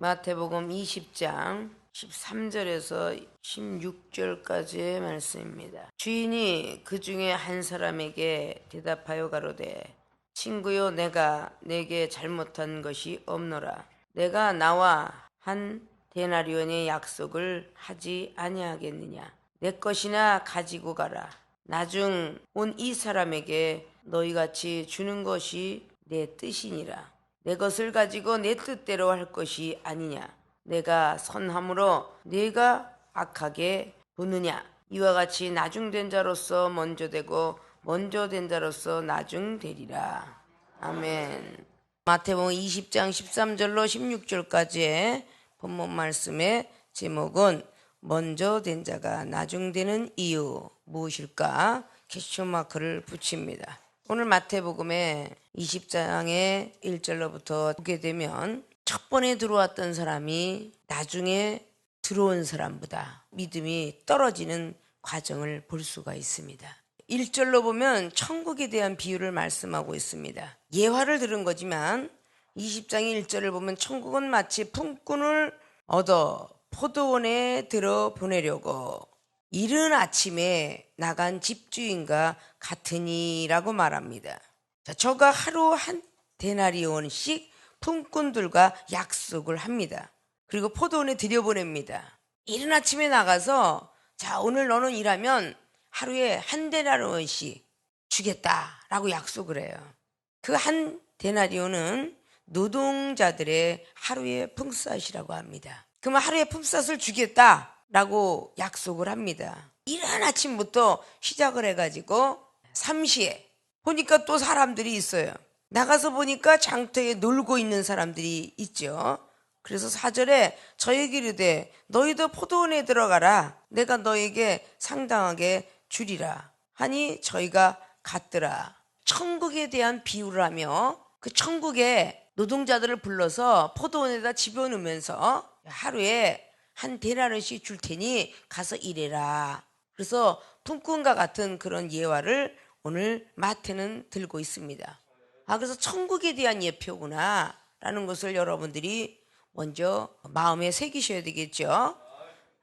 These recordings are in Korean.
마태복음 20장 13절에서 16절까지의 말씀입니다. 주인이 그 중에 한 사람에게 대답하여 가로되 친구요 내가 내게 잘못한 것이 없노라. 내가 나와 한 데나리온의 약속을 하지 아니하겠느냐? 내 것이나 가지고 가라. 나중 온 이 사람에게 너희 같이 주는 것이 내 뜻이니라 내 것을 가지고 내 뜻대로 할 것이 아니냐. 내가 선함으로 네가 악하게 보느냐. 이와 같이 나중된 자로서 먼저 되고 먼저 된 자로서 나중되리라. 아멘. 마태복음 20장 13절로 16절까지의 본문 말씀의 제목은 먼저 된 자가 나중되는 이유 무엇일까? 캐쇼 마크를 붙입니다. 오늘 마태복음의 20장의 1절로부터 보게 되면 첫 번에 들어왔던 사람이 나중에 들어온 사람보다 믿음이 떨어지는 과정을 볼 수가 있습니다. 1절로 보면 천국에 대한 비유를 말씀하고 있습니다. 예화를 들은 거지만 20장의 1절을 보면 천국은 마치 품꾼을 얻어 포도원에 들어 보내려고 이른 아침에 나간 집주인과 같으니라고 말합니다. 자, 저가 하루 한 데나리온씩 품꾼들과 약속을 합니다. 그리고 포도원에 들여보냅니다. 이른 아침에 나가서 자 오늘 너는 일하면 하루에 한 데나리온씩 주겠다라고 약속을 해요. 그 한 데나리온은 노동자들의 하루의 품삯이라고 합니다. 그러면 하루의 품삯을 주겠다 라고 약속을 합니다. 이른 아침부터 시작을 해가지고 3시에 보니까 또 사람들이 있어요. 나가서 보니까 장터에 놀고 있는 사람들이 있죠. 그래서 사절에 저에게 이르되 너희도 포도원에 들어가라. 내가 너에게 상당하게 주리라. 하니 저희가 갔더라. 천국에 대한 비유를 하며 그 천국에 노동자들을 불러서 포도원에다 집어넣으면서 하루에 한 대나리씩 줄 테니 가서 일해라. 그래서 품꾼과 같은 그런 예화를 오늘 마태는 들고 있습니다. 아, 그래서 천국에 대한 예표구나. 라는 것을 여러분들이 먼저 마음에 새기셔야 되겠죠.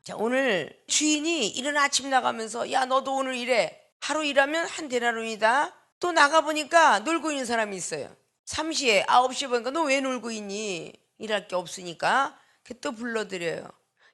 자, 오늘 주인이 이른 아침 나가면서 야, 너도 오늘 일해. 하루 일하면 한 데나리온이다. 또 나가보니까 놀고 있는 사람이 있어요. 3시에, 9시에 보니까 너 왜 놀고 있니? 일할 게 없으니까. 또 불러드려요.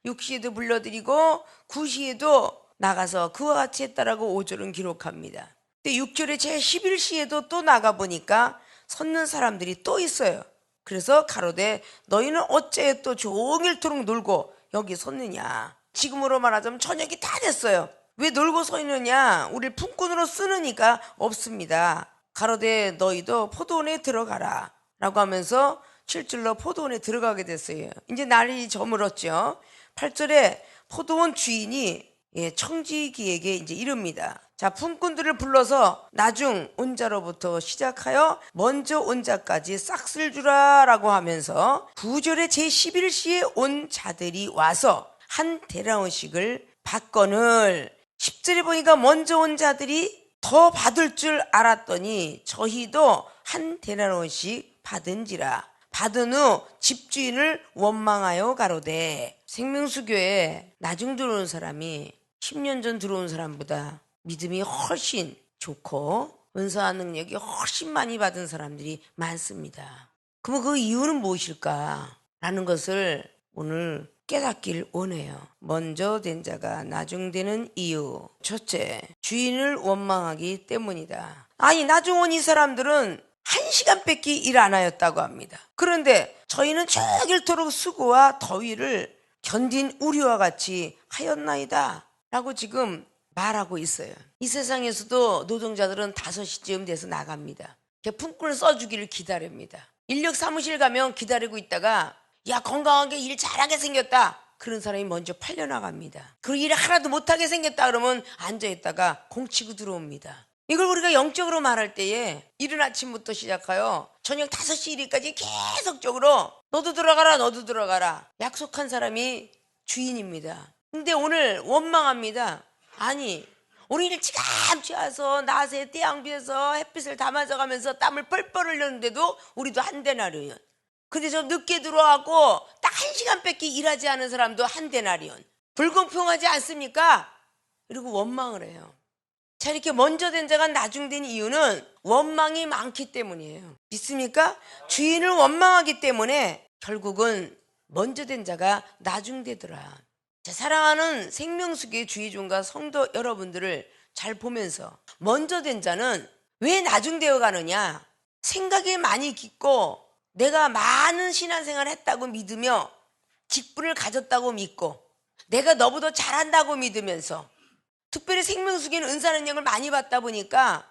6시에도 불러드리고 9시에도 나가서 그와 같이 했다라고 5절은 기록합니다. 근데 6절에 제 11시에도 또 나가보니까 섰는 사람들이 또 있어요. 그래서 가로되 너희는 어째 또 종일토록 놀고 여기 섰느냐. 지금으로 말하자면 저녁이 다 됐어요. 왜 놀고 서 있느냐? 우리 품꾼으로 쓰느니까 없습니다. 가로되 너희도 포도원에 들어가라. 라고 하면서 7절로 포도원에 들어가게 됐어요. 이제 날이 저물었죠. 8절에 포도원 주인이 예, 청지기에게 이제 이릅니다. 자, 품꾼들을 불러서 나중 온 자로부터 시작하여 먼저 온 자까지 싹쓸 주라라고 하면서 9절에 제11시에 온 자들이 와서 한 대라원씩을 받건을 10절에 보니까 먼저 온 자들이 더 받을 줄 알았더니 저희도 한 대라원씩 받은지라 받은 후 집주인을 원망하여 가로되 생명수교에 나중 들어온 사람이 10년 전 들어온 사람보다 믿음이 훨씬 좋고 은사와 능력이 훨씬 많이 받은 사람들이 많습니다. 그럼 그 이유는 무엇일까? 라는 것을 오늘 깨닫길 원해요. 먼저 된 자가 나중 되는 이유. 첫째, 주인을 원망하기 때문이다. 아니, 나중 온 이 사람들은 한 시간밖에 일안 하였다고 합니다. 그런데 저희는 저길토록 수고와 더위를 견딘 우리와 같이 하였나이다. 라고 지금 말하고 있어요. 이 세상에서도 노동자들은 5시쯤 돼서 나갑니다. 품꾼을 써주기를 기다립니다. 인력 사무실 가면 기다리고 있다가 야 건강하게 일 잘하게 생겼다. 그런 사람이 먼저 팔려나갑니다. 그 일을 하나도 못하게 생겼다 그러면 앉아있다가 공치고 들어옵니다. 이걸 우리가 영적으로 말할 때에 이른 아침부터 시작하여 저녁 5시 일까지 계속적으로 너도 들어가라 너도 들어가라 약속한 사람이 주인입니다. 근데 오늘 원망합니다. 아니 우리 일찌감치 와서 낮에 태양비에서 햇빛을 다 맞아가면서 땀을 뻘뻘 흘렸는데도 우리도 한 대나리요. 근데 저 늦게 들어와고 딱 한 시간밖에 일하지 않은 사람도 한 데나리온. 불공평하지 않습니까? 그리고 원망을 해요. 자, 이렇게 먼저 된 자가 나중 된 이유는 원망이 많기 때문이에요. 믿습니까? 주인을 원망하기 때문에 결국은 먼저 된 자가 나중 되더라. 자, 사랑하는 생명수계 주의종과 성도 여러분들을 잘 보면서 먼저 된 자는 왜 나중 되어 가느냐? 생각이 많이 깊고 내가 많은 신앙생활을 했다고 믿으며 직분을 가졌다고 믿고 내가 너보다 잘한다고 믿으면서 특별히 생명수기는 은사 능력을 많이 받다 보니까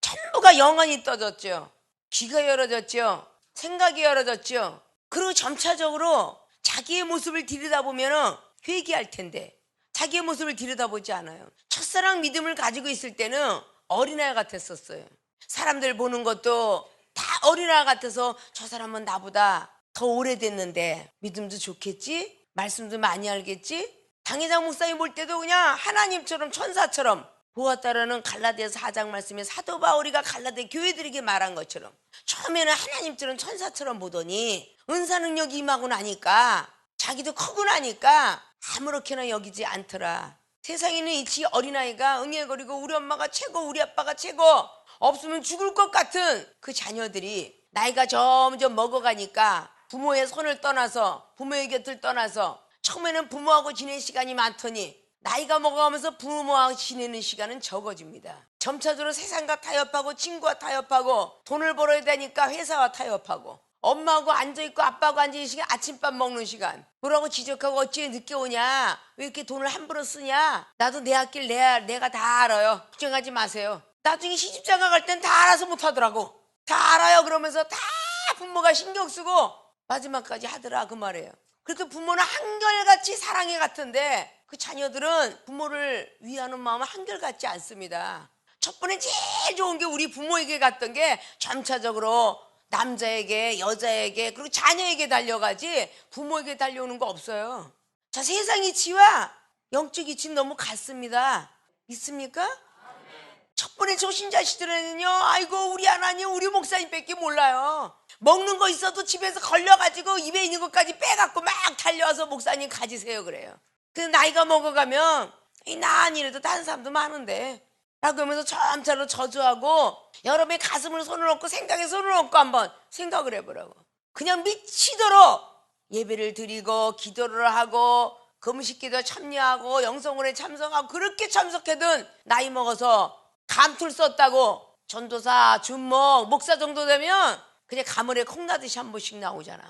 전부가 영안이 떠졌죠. 귀가 열어졌죠. 생각이 열어졌죠. 그리고 점차적으로 자기의 모습을 들여다보면 회개할 텐데 자기의 모습을 들여다보지 않아요. 첫사랑 믿음을 가지고 있을 때는 어린아이 같았었어요. 사람들 보는 것도 다 어린아이 같아서 저 사람은 나보다 더 오래됐는데 믿음도 좋겠지? 말씀도 많이 알겠지? 당회장 목사님 볼 때도 그냥 하나님처럼 천사처럼 보았다라는 갈라디아서 4장 말씀에 사도 바울이가 갈라디아 교회들에게 말한 것처럼 처음에는 하나님처럼 천사처럼 보더니 은사 능력이 임하고 나니까 자기도 크고 나니까 아무렇게나 여기지 않더라. 세상에는 이치 어린아이가 응애거리고 우리 엄마가 최고 우리 아빠가 최고 없으면 죽을 것 같은 그 자녀들이 나이가 점점 먹어가니까 부모의 손을 떠나서 부모의 곁을 떠나서 처음에는 부모하고 지낼 시간이 많더니 나이가 먹어가면서 부모하고 지내는 시간은 적어집니다. 점차적으로 세상과 타협하고 친구와 타협하고 돈을 벌어야 되니까 회사와 타협하고 엄마하고 앉아있고 아빠하고 앉아있는 시간 아침밥 먹는 시간. 뭐라고 지적하고 어찌 늦게 오냐? 왜 이렇게 돈을 함부로 쓰냐? 나도 내 학길 내, 내가 다 알아요. 걱정하지 마세요. 나중에 시집장가 갈 땐 다 알아서 못하더라고. 다 알아요. 그러면서 다 부모가 신경 쓰고 마지막까지 하더라. 그 말이에요 그래도 부모는 한결같이 사랑해 같은데 그 자녀들은 부모를 위하는 마음은 한결같지 않습니다 첫 번에 제일 좋은 게 우리 부모에게 갔던 게 점차적으로 남자에게 여자에게 그리고 자녀에게 달려가지 부모에게 달려오는 거 없어요. 자 세상 이치와 영적 이치는 너무 같습니다. 믿습니까? 첫 번에 초신자 시절에는요, 아이고 우리 하나님 우리 목사님밖에 몰라요. 먹는 거 있어도 집에서 걸려가지고 입에 있는 것까지 빼갖고 막 달려와서 목사님 가지세요 그래요. 근데 나이가 먹어가면 이나 아니래도 다른 사람도 많은데 라고 하면서 점차로 저주하고 여러분의 가슴을 손을 얹고 생각에 손을 얹고 한번 생각을 해보라고 그냥 미치도록 예배를 드리고 기도를 하고 금식기도 참여하고 영성원에 참석하고 그렇게 참석해든 나이 먹어서 감툴 썼다고 전도사, 준목, 목사 정도 되면 그냥 가물에 콩나듯이 한 번씩 나오잖아.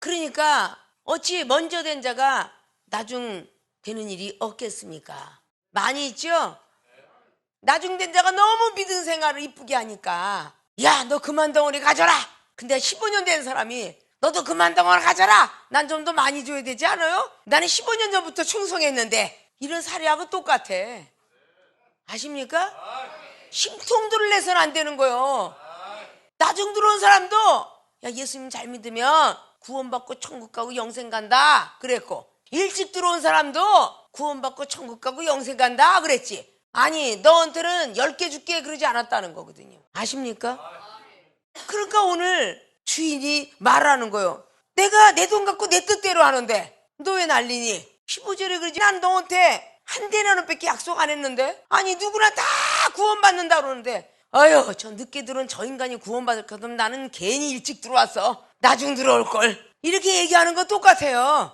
그러니까 어찌 먼저 된 자가 나중 되는 일이 없겠습니까? 많이 있죠? 나중 된 자가 너무 믿음 생활을 이쁘게 하니까 야 너 그만 덩어리 가져라! 근데 15년 된 사람이 너도 그만 덩어리 가져라! 난 좀 더 많이 줘야 되지 않아요? 나는 15년 전부터 충성했는데 이런 사례하고 똑같아. 아십니까? 심통도를 내서는 안 되는 거요 나중 들어온 사람도 야 예수님 잘 믿으면 구원받고 천국 가고 영생 간다 그랬고 일찍 들어온 사람도 구원받고 천국 가고 영생 간다 그랬지 아니 너한테는 10개 줄게 그러지 않았다는 거거든요 아십니까? 그러니까 오늘 주인이 말하는 거예요 내가 내 돈 갖고 내 뜻대로 하는데 너 왜 난리니? 15절에 그러지 난 너한테 한 대나는 밖에 약속 안 했는데 아니 누구나 다 구원받는다 그러는데 아유 저 늦게 들어온 저 인간이 구원받을 거면 나는 괜히 일찍 들어왔어 나중 들어올 걸 이렇게 얘기하는 거 똑같아요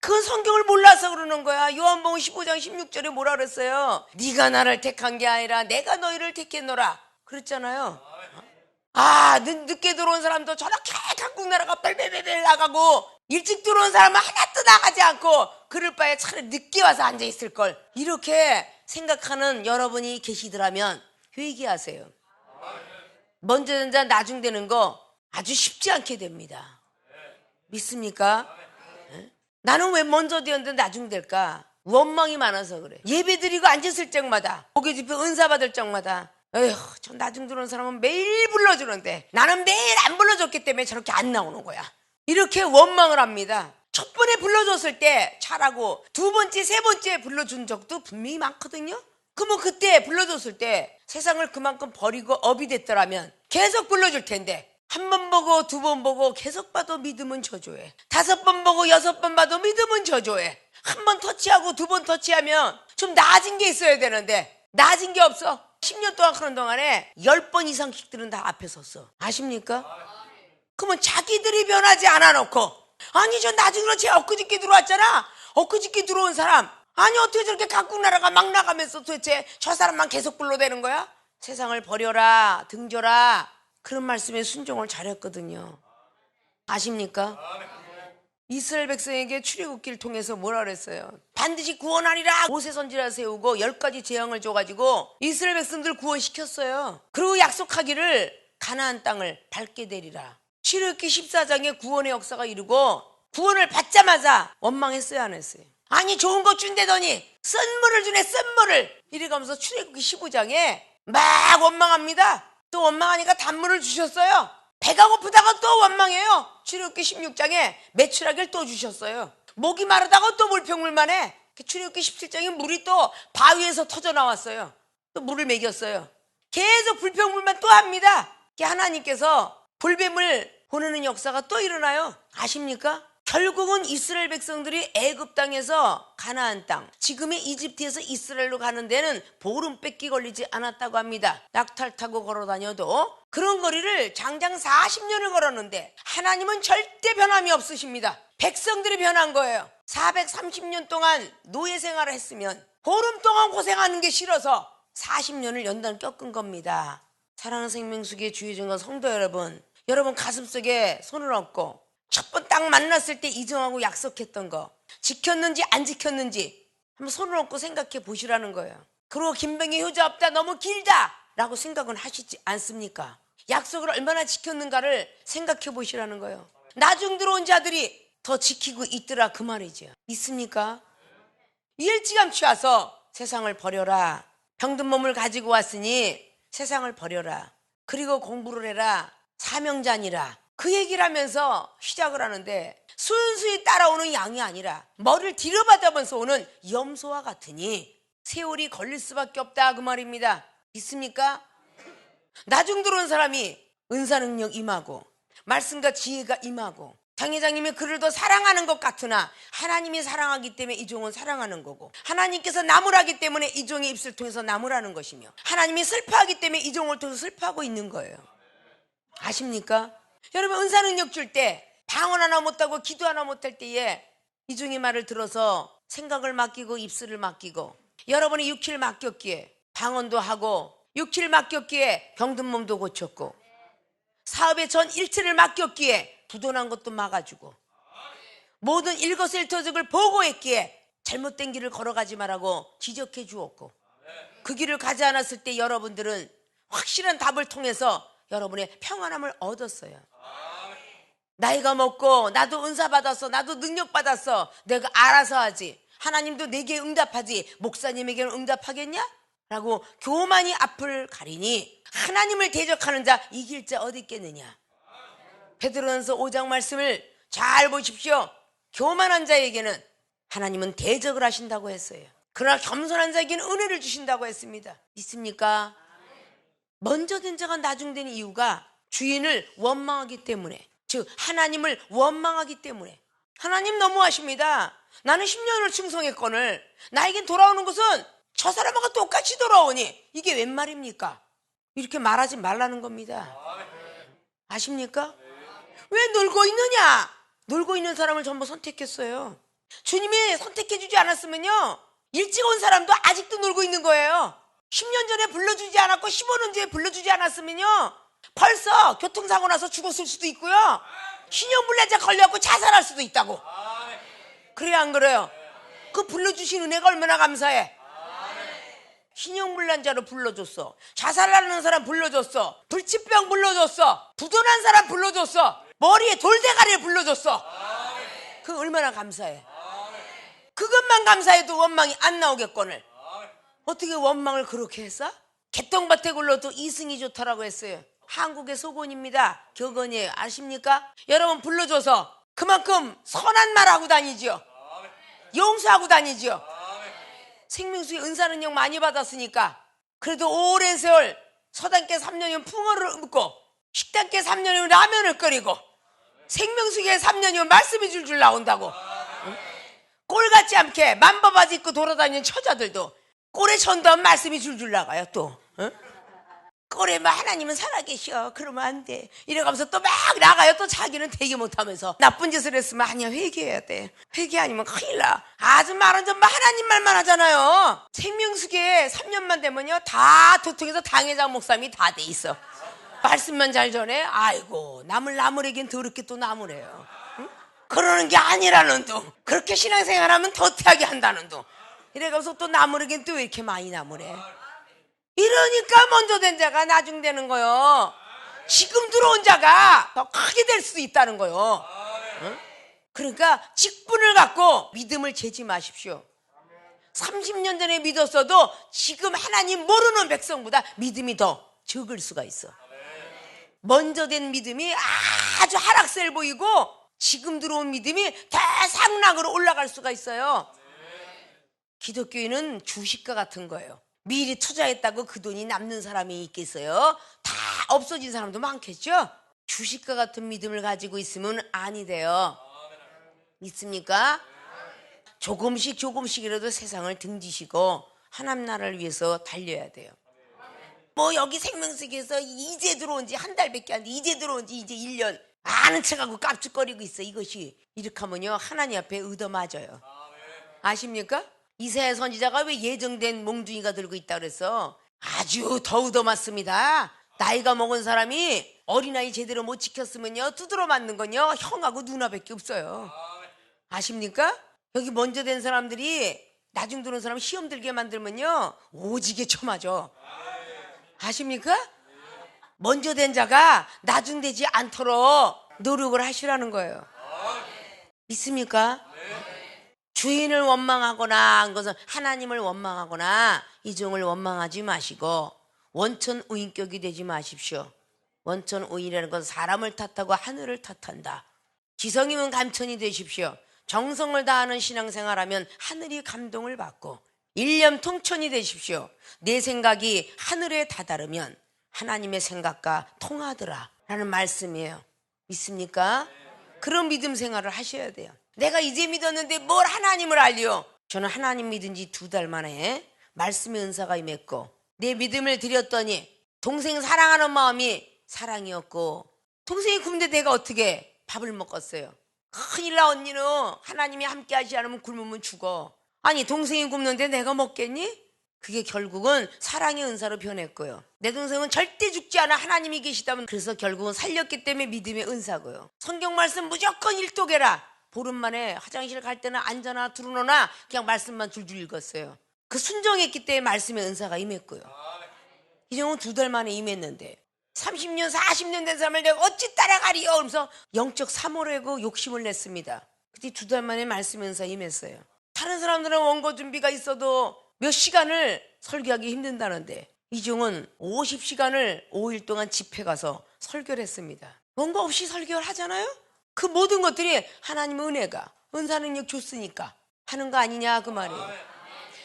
그 성경을 몰라서 그러는 거야. 요한복음 15장 16절에 뭐라 그랬어요? 네가 나를 택한 게 아니라 내가 너희를 택했노라. 그랬잖아요. 아, 늦, 늦게 들어온 사람도 저렇게 한국 나라가 뺄뺄뺄 나가고 일찍 들어온 사람은 하나도 나가지 않고 그럴 바에 차라리 늦게 와서 앉아 있을 걸. 이렇게 생각하는 여러분이 계시더라면 회개하세요. 먼저 된자 나중 되는 거 아주 쉽지 않게 됩니다. 믿습니까? 나는 왜 먼저 되었는데 나중 될까? 원망이 많아서 그래. 예배 드리고 앉았을 적마다, 고개 집에 은사 받을 적마다, 에휴, 저 나중 들어온 사람은 매일 불러주는데 나는 매일 안 불러줬기 때문에 저렇게 안 나오는 거야. 이렇게 원망을 합니다. 첫 번에 불러줬을 때 잘하고 두 번째, 세 번째 불러준 적도 분명히 많거든요. 그러면 그때 불러줬을 때 세상을 그만큼 버리고 업이 됐더라면 계속 불러줄 텐데 한 번 보고 두 번 보고 계속 봐도 믿음은 저조해. 다섯 번 보고 여섯 번 봐도 믿음은 저조해. 한 번 터치하고 두 번 터치하면 좀 나아진 게 있어야 되는데 나아진 게 없어. 10년 동안 그런 동안에 10번 이상씩들은 다 앞에 섰어. 아십니까? 그러면 자기들이 변하지 않아 놓고 아니 저 나중에 제 엊그저께 들어왔잖아. 엊그저께 들어온 사람 아니 어떻게 저렇게 각국 나라가 막 나가면서 도대체 저 사람만 계속 불러대는 거야? 세상을 버려라 등져라 그런 말씀에 순종을 잘했거든요. 아십니까? 이스라엘 백성에게 출애굽기를 통해서 뭐라 그랬어요? 반드시 구원하리라 모세 선지자 세우고 열 가지 재앙을 줘가지고 이스라엘 백성들 구원시켰어요. 그리고 약속하기를 가나안 땅을 밟게 되리라. 출애굽기 14장에 구원의 역사가 이루고 구원을 받자마자 원망했어요 안 했어요? 아니 좋은 거 준대더니 썬물을 주네 썬물을 이래가면서 출애굽기 15장에 막 원망합니다. 또 원망하니까 단물을 주셨어요. 배가 고프다가 또 원망해요. 출애굽기 16장에 매출하기를 또 주셨어요. 목이 마르다가 또 물평물만 해. 출애굽기 17장에 물이 또 바위에서 터져 나왔어요. 또 물을 먹였어요. 계속 불평불만 또 합니다. 하나님께서 불뱀을 보내는 역사가 또 일어나요. 아십니까? 결국은 이스라엘 백성들이 애굽 땅에서 가나안 땅, 지금의 이집트에서 이스라엘로 가는 데는 보름 뺏기 걸리지 않았다고 합니다. 낙탈 타고 걸어 다녀도 그런 거리를 장장 40년을 걸었는데 하나님은 절대 변함이 없으십니다. 백성들이 변한 거예요. 430년 동안 노예 생활을 했으면 보름 동안 고생하는 게 싫어서 40년을 연단 겪은 겁니다. 사랑하는 생명수기의 주의정과 성도 여러분, 여러분 가슴속에 손을 얹고 첫 번 딱 만났을 때 이정하고 약속했던 거 지켰는지 안 지켰는지 한번 손을 얹고 생각해 보시라는 거예요. 그리고 김병희 효자 없다 너무 길다 라고 생각은 하시지 않습니까? 약속을 얼마나 지켰는가를 생각해 보시라는 거예요. 나중 들어온 자들이 더 지키고 있더라 그 말이죠. 있습니까? 일찌감치 와서 세상을 버려라. 병든 몸을 가지고 왔으니 세상을 버려라. 그리고 공부를 해라. 사명자니라. 그 얘기를 하면서 시작을 하는데 순수히 따라오는 양이 아니라 머리를 뒤로받아면서 오는 염소와 같으니 세월이 걸릴 수밖에 없다 그 말입니다. 있습니까? 나중 들어온 사람이 은사 능력 임하고 말씀과 지혜가 임하고 장회장님이 그를 더 사랑하는 것 같으나 하나님이 사랑하기 때문에 이 종은 사랑하는 거고 하나님께서 나무라기 때문에 이 종의 입술 통해서 나무라는 것이며 하나님이 슬퍼하기 때문에 이 종을 통해서 슬퍼하고 있는 거예요. 아십니까? 여러분 은사 능력 줄 때 방언 하나 못하고 기도 하나 못할 때에 이 종의 말을 들어서 생각을 맡기고 입술을 맡기고 여러분이 6킬 맡겼기에 방언도 하고 6킬 맡겼기에 병든 몸도 고쳤고 사업에 전 일치를 맡겼기에 부도난 것도 막아주고 모든 일거수일투족을 보고했기에 잘못된 길을 걸어가지 말라고 지적해 주었고 그 길을 가지 않았을 때 여러분들은 확실한 답을 통해서 여러분의 평안함을 얻었어요. 나이가 먹고 나도 은사 받았어 나도 능력 받았어. 내가 알아서 하지. 하나님도 내게 응답하지. 목사님에게는 응답하겠냐? 라고 교만이 앞을 가리니 하나님을 대적하는 자 이길 자 어디 있겠느냐? 베드로전서 5장 말씀을 잘 보십시오. 교만한 자에게는 하나님은 대적을 하신다고 했어요. 그러나 겸손한 자에게는 은혜를 주신다고 했습니다. 있습니까? 먼저 된 자가 나중 된 이유가 주인을 원망하기 때문에 즉 하나님을 원망하기 때문에 하나님 너무하십니다. 나는 10년을 충성했거늘 나에겐 돌아오는 것은 저 사람하고 똑같이 돌아오니 이게 웬 말입니까? 이렇게 말하지 말라는 겁니다. 아십니까? 왜 놀고 있느냐? 놀고 있는 사람을 전부 선택했어요. 주님이 선택해주지 않았으면요. 일찍 온 사람도 아직도 놀고 있는 거예요. 10년 전에 불러주지 않았고 15년 전에 불러주지 않았으면요. 벌써 교통사고 나서 죽었을 수도 있고요. 신용불내자 걸려갖고 자살할 수도 있다고. 그래요 안 그래요? 그 불러주신 은혜가 얼마나 감사해. 신용불난자로 불러줬어. 자살하는 사람 불러줬어. 불치병 불러줬어. 부도난 사람 불러줬어. 머리에 돌대가리를 불러줬어. 그 얼마나 감사해. 그것만 감사해도 원망이 안 나오겠거늘. 어떻게 원망을 그렇게 했어? 개똥밭에 굴러도 이승이 좋다라고 했어요. 한국의 소곤입니다. 격언이에요. 아십니까? 여러분 불러줘서 그만큼 선한 말 하고 다니죠. 용서하고 다니죠. 생명수의 은사 능력 많이 받았으니까 그래도 오랜 세월 서당께 3년이면 풍어를 읊고 식당계 3년이면 라면을 끓이고 생명수기에 3년이면 말씀이 줄줄 나온다고 응? 꼴같지 않게 만바바지 입고 돌아다니는 처자들도 꼴에 전도한 말씀이 줄줄 나가요 또 응? 뭐 하나님은 살아계셔. 그러면 안 돼. 이래가면서 또 막 나가요. 또 자기는 되게 못하면서. 나쁜 짓을 했으면 아니야. 회개해야 돼. 회개 아니면 큰일 나. 아주 말은 좀 하나님 말만 하잖아요. 생명수기에 3년만 되면요. 다 도통에서 당회장 목사님이 다 돼 있어. 말씀만 잘 전해? 아이고 남을 나무래긴 더럽게 또 나무래요. 응? 그러는 게 아니라는 둥. 그렇게 신앙생활하면 더태하게 한다는 둥. 이래가면서 또 나무래긴 또왜 이렇게 많이 나무래 이러니까 먼저 된 자가 나중 되는 거요. 지금 들어온 자가 더 크게 될 수도 있다는 거요. 응? 그러니까 직분을 갖고 믿음을 재지 마십시오. 30년 전에 믿었어도 지금 하나님 모르는 백성보다 믿음이 더 적을 수가 있어. 먼저 된 믿음이 아주 하락세를 보이고 지금 들어온 믿음이 대상락으로 올라갈 수가 있어요. 기독교인은 주식과 같은 거예요. 미리 투자했다고 그 돈이 남는 사람이 있겠어요? 다 없어진 사람도 많겠죠? 주식과 같은 믿음을 가지고 있으면 아니 돼요. 믿습니까? 조금씩 조금씩이라도 세상을 등지시고 하나님 나라를 위해서 달려야 돼요. 뭐 여기 생명석에서 이제 들어온 지 한 달밖에 안 돼. 이제 들어온 지 이제 1년. 아는 척하고 깝죽거리고 있어. 이것이 이렇게 하면요. 하나님 앞에 얻어맞아요. 아십니까? 이사야 선지자가 왜 예정된 몽둥이가 들고 있다 그래서 아주 더 얻어맞습니다. 나이가 먹은 사람이 어린아이 제대로 못 지켰으면요. 두드러 맞는 건요. 형하고 누나밖에 없어요. 아십니까? 여기 먼저 된 사람들이 나중 들어온 사람 시험 들게 만들면요. 오지게 쳐맞아. 아십니까? 먼저 된 자가 나중 되지 않도록 노력을 하시라는 거예요. 믿습니까? 주인을 원망하거나 한 것은 하나님을 원망하거나 이종을 원망하지 마시고 원천 우인격이 되지 마십시오. 원천 우인이라는 것은 사람을 탓하고 하늘을 탓한다. 지성이면 감천이 되십시오. 정성을 다하는 신앙생활하면 하늘이 감동을 받고 일념 통천이 되십시오. 내 생각이 하늘에 다다르면 하나님의 생각과 통하더라 라는 말씀이에요. 믿습니까? 그런 믿음 생활을 하셔야 돼요. 내가 이제 믿었는데 뭘 하나님을 알려? 저는 하나님 믿은 지 두 달 만에 말씀의 은사가 임했고 내 믿음을 드렸더니 동생 사랑하는 마음이 사랑이었고 동생이 굶는데 내가 어떻게 밥을 먹었어요? 큰일 나 언니는 하나님이 함께 하지 않으면 굶으면 죽어. 아니 동생이 굶는데 내가 먹겠니? 그게 결국은 사랑의 은사로 변했고요. 내 동생은 절대 죽지 않아 하나님이 계시다면 그래서 결국은 살렸기 때문에 믿음의 은사고요. 성경 말씀 무조건 일독해라. 보름 만에 화장실 갈 때는 앉아나 두루노나 그냥 말씀만 줄줄 읽었어요. 그 순종했기 때문에 말씀의 은사가 임했고요. 이정은 두 달 만에 임했는데 30년 40년 된 사람을 내가 어찌 따라가리요? 그러면서 영적 사모래고 욕심을 냈습니다. 그때 두 달 만에 말씀의 은사 임했어요. 다른 사람들은 원고 준비가 있어도 몇 시간을 설교하기 힘든다는데 이종은 50시간을 5일 동안 집회 가서 설교를 했습니다. 원고 없이 설교를 하잖아요? 그 모든 것들이 하나님의 은혜가 은사 능력 줬으니까 하는 거 아니냐 그 말이에요.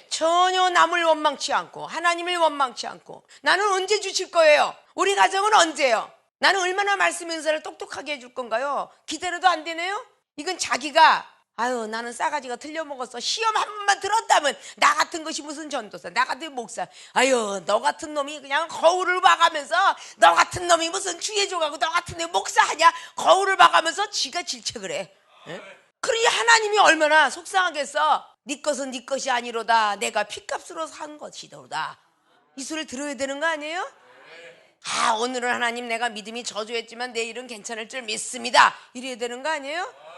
전혀 남을 원망치 않고 하나님을 원망치 않고 나는 언제 주실 거예요? 우리 가정은 언제요? 나는 얼마나 말씀 은사를 똑똑하게 해줄 건가요? 기다려도 안 되네요? 이건 자기가 아유 나는 싸가지가 틀려 먹었어. 시험 한 번만 들었다면 나 같은 것이 무슨 전도사? 나 같은 목사. 아유 너 같은 놈이 그냥 거울을 봐가면서 너 같은 놈이 무슨 주의조가고 너 같은 놈이 목사하냐? 거울을 봐가면서 지가 질책을 해. 예? 그러니 하나님이 얼마나 속상하겠어? 네 것은 네 것이 아니로다. 내가 피값으로 산 것이로다. 이 소리를 들어야 되는 거 아니에요? 아 오늘은 하나님 내가 믿음이 저조했지만 내일은 괜찮을 줄 믿습니다. 이래야 되는 거 아니에요?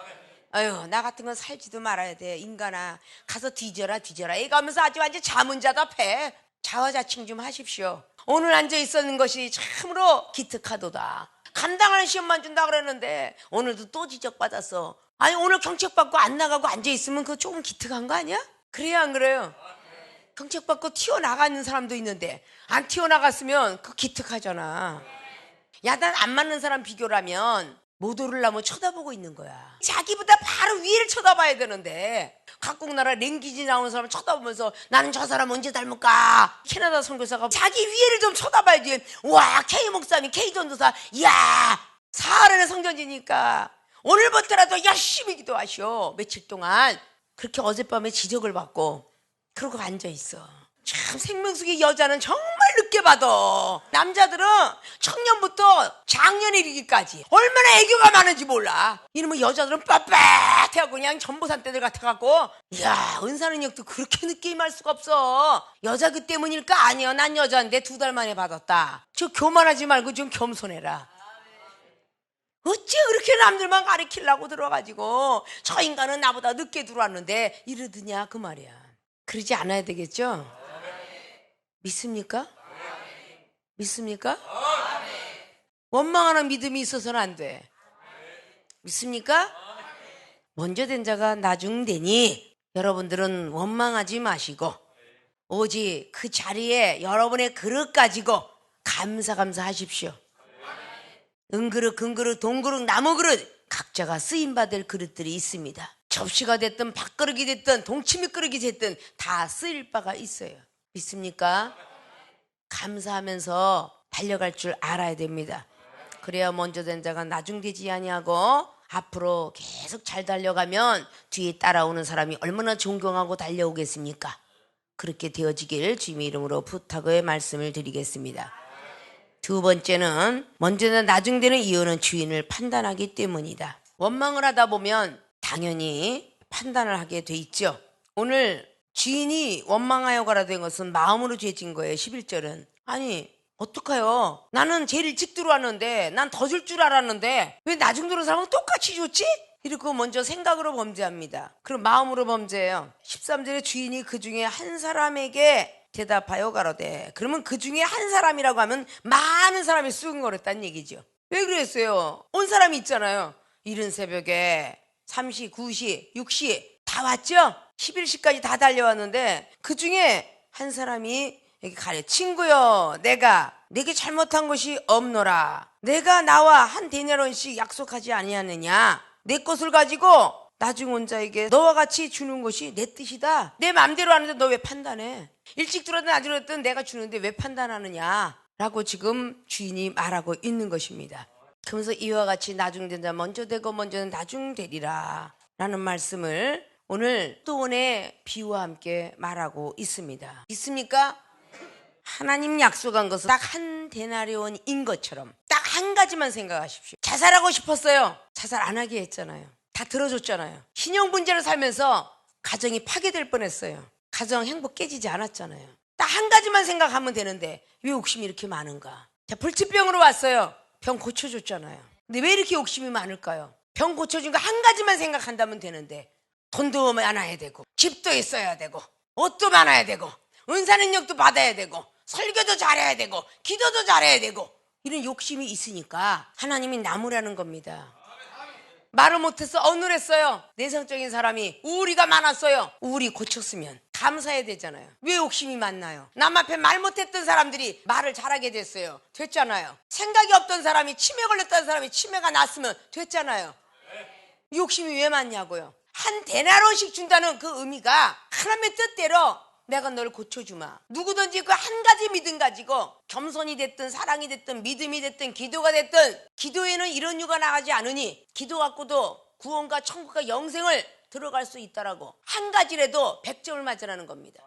아유 나 같은 건 살지도 말아야 돼. 인간아 가서 뒤져라 뒤져라. 이가면서 아주 완전 자문자다 패. 자화자칭 좀 하십시오. 오늘 앉아 있었는 것이 참으로 기특하도다. 감당하는 시험만 준다 그랬는데 오늘도 또 지적받았어 아니 오늘 경책받고 안 나가고 앉아 있으면 그거 조금 기특한 거 아니야? 그래요 안 그래요? 경책받고 튀어나가는 사람도 있는데 안 튀어나갔으면 그 기특하잖아. 야난안 맞는 사람 비교라면 못 오르려면 쳐다보고 있는 거야. 자기보다 바로 위를 쳐다봐야 되는데 각국 나라 랭귀지 나오는 사람 쳐다보면서 나는 저 사람 언제 닮을까? 캐나다 선교사가 자기 위를 좀 쳐다봐야지. 와 K 목사님 K 전도사 이야 사하라는 성전이니까 오늘부터라도 열심히 기도하시오. 며칠 동안 그렇게 어젯밤에 지적을 받고 그러고 앉아 있어. 참 생명속의 여자는 정말 늦게 받아. 남자들은 청년부터 장년에 이르기까지 얼마나 애교가 많은지 몰라. 이러면 여자들은 빳빳해하고 그냥 전보산 떼들 같아갖고 이야 은사능력도 그렇게 늦게 임할 수가 없어. 여자 그 때문일까? 아니요 난 여자인데 두 달 만에 받았다. 저 교만하지 말고 좀 겸손해라. 어째 그렇게 남들만 가리키려고 들어가지고 저 인간은 나보다 늦게 들어왔는데 이러드냐 그 말이야. 그러지 않아야 되겠죠? 믿습니까? 믿습니까? 원망하는 믿음이 있어서는 안 돼. 믿습니까? 먼저 된 자가 나중 되니 여러분들은 원망하지 마시고 오직 그 자리에 여러분의 그릇 가지고 감사 감사 하십시오. 은그릇, 금그릇, 동그릇, 나무그릇 각자가 쓰임 받을 그릇들이 있습니다. 접시가 됐든 밥그릇이 됐든 동치미 그릇이 됐든 다 쓰일 바가 있어요. 믿습니까? 감사하면서 달려갈 줄 알아야 됩니다. 그래야 먼저 된 자가 나중 되지 아니하고 앞으로 계속 잘 달려가면 뒤에 따라오는 사람이 얼마나 존경하고 달려오겠습니까? 그렇게 되어지길 주님의 이름으로 부탁의 말씀을 드리겠습니다. 두 번째는 먼저나 나중 되는 이유는 주인을 판단하기 때문이다. 원망을 하다 보면 당연히 판단을 하게 돼 있죠. 오늘 주인이 원망하여 가라 된 것은 마음으로 죄진 거예요. 11절은. 아니, 어떡해요? 나는 제일 일찍 들어왔는데 난 더 줄 줄 알았는데 왜 나중 들어온 사람은 똑같이 줬지? 이렇게 먼저 생각으로 범죄합니다. 그럼 마음으로 범죄해요. 13절에 주인이 그 중에 한 사람에게 대답하여 가로되 그러면 그 중에 한 사람이라고 하면 많은 사람이 수긍거렸다는 얘기죠. 왜 그랬어요? 온 사람이 있잖아요. 이른 새벽에 3시, 9시, 6시 다 왔죠? 11시까지 다 달려왔는데 그 중에 한 사람이 여기 가래. 친구여 내가 내게 잘못한 것이 없노라. 내가 나와 한 데나론씩 약속하지 아니하느냐. 내 것을 가지고 나중 온 자에게 너와 같이 주는 것이 내 뜻이다. 내 맘대로 하는데 너 왜 판단해? 일찍 들어든 나중 들었든 내가 주는데 왜 판단하느냐? 라고 지금 주인이 말하고 있는 것입니다. 그러면서 이와 같이 나중 된 자 먼저 되고 먼저는 나중 되리라. 라는 말씀을 오늘 또원의 비유와 함께 말하고 있습니다. 있습니까? 하나님 약속한 것은 딱 한 데나리온인 것처럼 딱 한 가지만 생각하십시오. 자살하고 싶었어요. 자살 안 하게 했잖아요. 다 들어줬잖아요. 신용 문제로 살면서 가정이 파괴될 뻔했어요. 가정 행복 깨지지 않았잖아요. 딱 한 가지만 생각하면 되는데 왜 욕심이 이렇게 많은가? 자, 불치병으로 왔어요. 병 고쳐줬잖아요. 근데 왜 이렇게 욕심이 많을까요? 병 고쳐준 거 한 가지만 생각한다면 되는데 돈도 많아야 되고 집도 있어야 되고 옷도 많아야 되고 은사 능력도 받아야 되고 설교도 잘해야 되고 기도도 잘해야 되고 이런 욕심이 있으니까 하나님이 나무라는 겁니다. 말을 못해서 어눌했어요. 내성적인 사람이 우울이가 많았어요. 우울이 고쳤으면 감사해야 되잖아요. 왜 욕심이 많나요? 남 앞에 말 못했던 사람들이 말을 잘하게 됐어요. 됐잖아요. 생각이 없던 사람이 치매 걸렸다는 사람이 치매가 났으면 됐잖아요. 욕심이 왜 많냐고요. 한 대나로씩 준다는 그 의미가 하나님의 뜻대로 내가 너를 고쳐주마. 누구든지 그 한 가지 믿음 가지고 겸손이 됐든 사랑이 됐든 믿음이 됐든 기도가 됐든 기도에는 이런 이유가 나가지 않으니 기도 갖고도 구원과 천국과 영생을 들어갈 수 있다라고 한 가지라도 100점을 맞으라는 겁니다.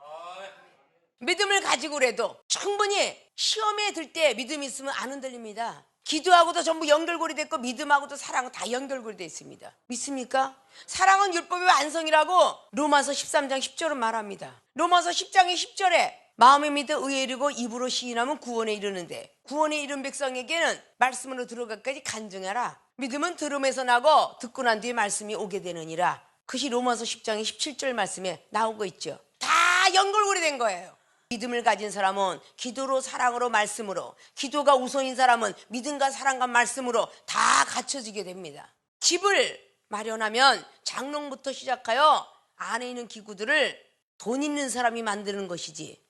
믿음을 가지고라도 충분히 시험에 들 때 믿음이 있으면 안 흔들립니다. 기도하고도 전부 연결고리 됐고 믿음하고도 사랑은 다 연결고리 돼 있습니다. 믿습니까? 사랑은 율법의 완성이라고 로마서 13장 10절은 말합니다. 로마서 10장의 10절에 마음에 믿어 의에 이르고 입으로 시인하면 구원에 이르는데 구원에 이른 백성에게는 말씀으로 들어가까지 간증하라. 믿음은 들음에서 나고 듣고 난 뒤에 말씀이 오게 되느니라. 그것이 로마서 10장의 17절 말씀에 나오고 있죠. 다 연결고리 된 거예요. 믿음을 가진 사람은 기도로 사랑으로 말씀으로 기도가 우선인 사람은 믿음과 사랑과 말씀으로 다 갖춰지게 됩니다. 집을 마련하면 장롱부터 시작하여 안에 있는 기구들을 돈 있는 사람이 만드는 것이지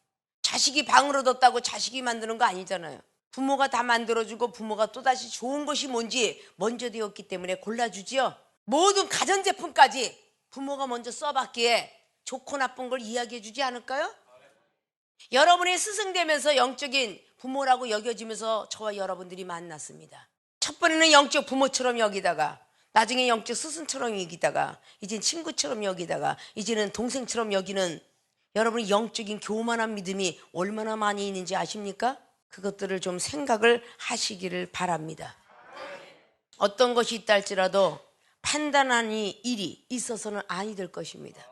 자식이 방으로 뒀다고 자식이 만드는 거 아니잖아요. 부모가 다 만들어주고 부모가 또다시 좋은 것이 뭔지 먼저 되었기 때문에 골라주지요. 모든 가전제품까지 부모가 먼저 써봤기에 좋고 나쁜 걸 이야기해 주지 않을까요? 여러분이 스승되면서 영적인 부모라고 여겨지면서 저와 여러분들이 만났습니다. 첫 번에는 영적 부모처럼 여기다가 나중에 영적 스승처럼 여기다가 이젠 친구처럼 여기다가 이제는 동생처럼 여기는 여러분이 영적인 교만한 믿음이 얼마나 많이 있는지 아십니까? 그것들을 좀 생각을 하시기를 바랍니다. 어떤 것이 있다 할지라도 판단하니 일이 있어서는 아니 될 것입니다.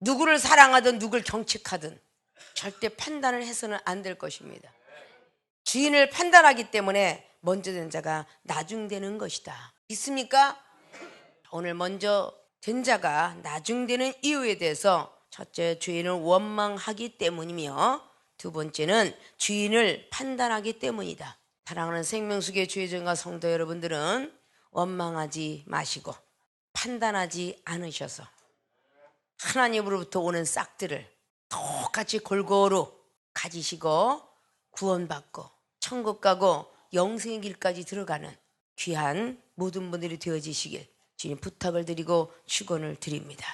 누구를 사랑하든 누구를 경책하든 절대 판단을 해서는 안 될 것입니다. 주인을 판단하기 때문에 먼저 된 자가 나중 되는 것이다. 있습니까? 오늘 먼저 된 자가 나중 되는 이유에 대해서 첫째 주인을 원망하기 때문이며 두 번째는 주인을 판단하기 때문이다. 사랑하는 생명수계 주의전과 성도 여러분들은 원망하지 마시고 판단하지 않으셔서 하나님으로부터 오는 싹들을 똑같이 골고루 가지시고 구원받고 천국 가고 영생의 길까지 들어가는 귀한 모든 분들이 되어지시길 주님 부탁을 드리고 축원을 드립니다.